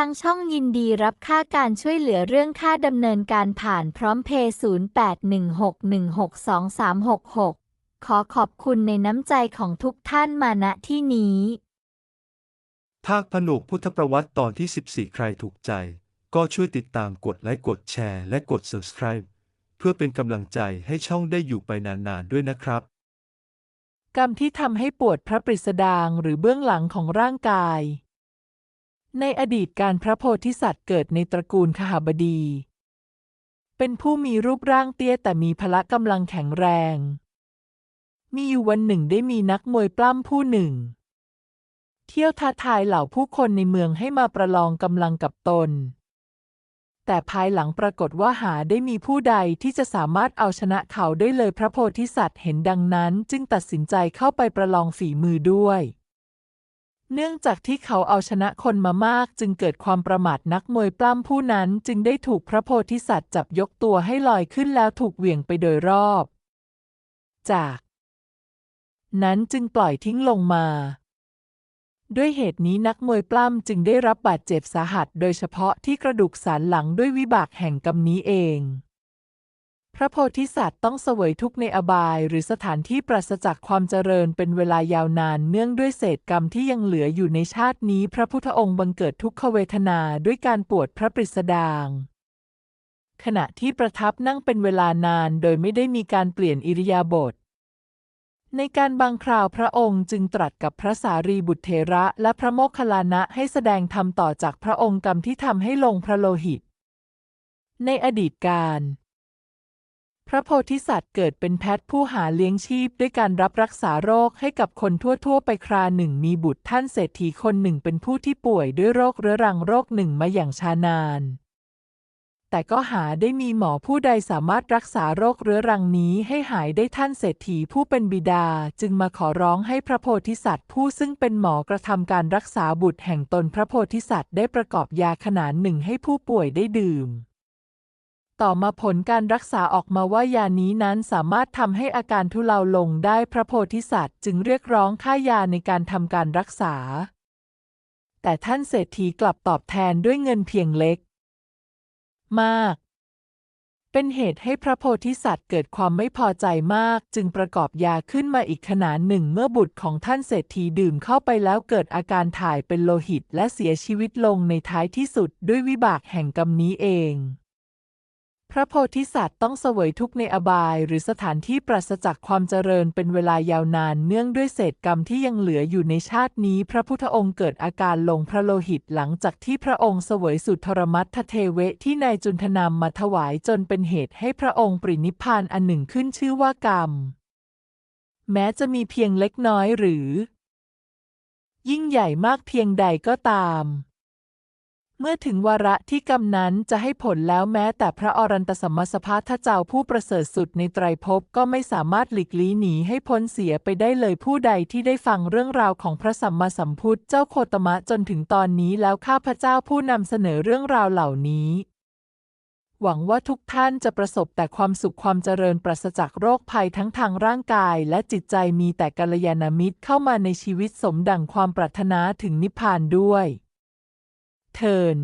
ทางช่องยินดีรับค่าการช่วยเหลือเรื่องค่าดำเนินการผ่านพร้อมเพย์0816162366 ขอขอบคุณในน้ำใจของทุกท่านมาณที่นี้ ภาคผนวกพุทธประวัติตอนที่ 14 ใครถูกใจ ก็ช่วยติดตามกดไลค์กดแชร์และกด subscribe เพื่อเป็นกำลังใจให้ช่องได้อยู่ไปนานๆด้วยนะครับ กรรมที่ทำให้ปวดพระปริสดางหรือเบื้องหลังของร่างกาย ในอดีตการพระโพธิสัตว์เกิดในตระกูลขหบดี เป็นผู้มีรูปร่างเตี้ยแต่มีพละกำลังแข็งแรง มีอยู่วันหนึ่งได้มีนักมวยปล้ำผู้หนึ่ง เที่ยวท้าทายเหล่าผู้คนในเมืองให้มาประลองกำลังกับตน แต่ภายหลังปรากฏว่าหาได้มีผู้ใดที่จะสามารถเอาชนะเขาได้เลยพระโพธิสัตว์เห็นดังนั้น จึงตัดสินใจเข้าไปประลองฝีมือด้วย เนื่องจากที่เขาเอาชนะคนมามากจึงเกิดความประมาทนักมวยปล้ำผู้นั้นจึงได้ถูกพระโพธิสัตว์จับยกตัวให้ลอยขึ้นแล้วถูกเหวี่ยงไปโดยรอบ จาก นั้นจึงปล่อยทิ้งลงมา ด้วยเหตุนี้นักมวยปล้ำจึงได้รับบาดเจ็บสาหัส โดยเฉพาะที่กระดูกสันหลังด้วยวิบากแห่งกรรมนี้เอง พระโพธิสัตว์ต้องเสวยทุกข์ในอบายหรือสถานที่ปราศจากความเจริญเป็นเวลายาวนานเนื่องด้วยเศษกรรมที่ยังเหลืออยู่ในชาตินี้ พระพุทธองค์บังเกิดทุกขเวทนาด้วยการปวดพระปริสดางขณะที่ประทับนั่งเป็นเวลานานโดยไม่ได้มีการเปลี่ยนอิริยาบถในการบางคราวพระองค์จึงตรัสกับพระสารีบุตรเถระและพระโมคคัลลานะให้แสดงธรรมต่อจากพระองค์กรรมที่ทำให้ลงพระโลหิต ในอดีตการ พระโพธิสัตว์เกิดเป็นแพทย์ผู้หาเลี้ยงชีพด้วยการรับรักษาโรคให้กับคนทั่ว ๆ ไปคราหนึ่งมีบุตรท่านเศรษฐีคนหนึ่งเป็นผู้ที่ป่วยด้วยโรคเรื้อรังโรคหนึ่งมาอย่างชานาน แต่ก็หาได้มีหมอผู้ใดสามารถรักษาโรคเรื้อรังนี้ให้หายได้ท่านเศรษฐีผู้เป็นบิดาจึงมาขอร้องให้พระโพธิสัตว์ ผู้ซึ่งเป็นหมอกระทำการรักษาบุตรแห่งตนพระโพธิสัตว์ได้ประกอบยาขนานหนึ่งให้ผู้ป่วยได้ดื่ม ต่อมาผลการรักษาออกมาว่ายานี้นั้นสามารถทำให้อาการทุเลาลงได้พระโพธิสัตว์จึงเรียกร้องค่ายาในการทำการรักษา แต่ท่านเศรษฐีกลับตอบแทนด้วยเงินเพียงเล็ก มาก เป็นเหตุให้พระโพธิสัตว์เกิดความไม่พอใจมาก จึงประกอบยาขึ้นมาอีกขนาดหนึ่งเมื่อบุตรของท่านเศรษฐีดื่มเข้าไปแล้วเกิดอาการถ่ายเป็นโลหิตและเสียชีวิตลงในท้ายที่สุดด้วยวิบากแห่งกรรมนี้เอง ระโพธิสัตว์ต้องเสวยทุกข์ในอบายหรือสถานที่ปราศจากความเจริญเป็นเวลายาวนานเนื่องด้วยเศษกรรมที่ยังเหลืออยู่ในชาตินี้ พระพุทธองค์เกิดอาการลงพระโลหิตหลังจากที่พระองค์เสวยสุดทรมัตถเทเวะที่นายจุนทนามมาถวายจนเป็นเหตุให้พระองค์ปรินิพพานอันหนึ่งขึ้นชื่อว่ากรรม แม้จะมีเพียงเล็กน้อยหรือ ยิ่งใหญ่มากเพียงใดก็ตาม เมื่อถึงวาระที่กรรมนั้นจะให้ผลแล้วแม้แต่พระอรันตสัมมาสภาทเจ้าผู้ประเสริฐสุดในไตรภพก็ไม่สามารถหลีกลี่หนีให้พ้นเสียไปได้เลยผู้ใดที่ได้ฟังเรื่องราวของพระสัมมาสัมพุทธเจ้าโคตมะจนถึงตอนนี้แล้วข้าพเจ้าผู้นำเสนอเรื่องราวเหล่านี้หวังว่าทุกท่านจะประสบแต่ความสุขความเจริญปราศจากโรคภัยทั้งทางร่างกายและจิตใจมีแต่กัลยาณมิตรเข้ามาในชีวิตสมดังความปรารถนาถึงนิพพานด้วย เทิน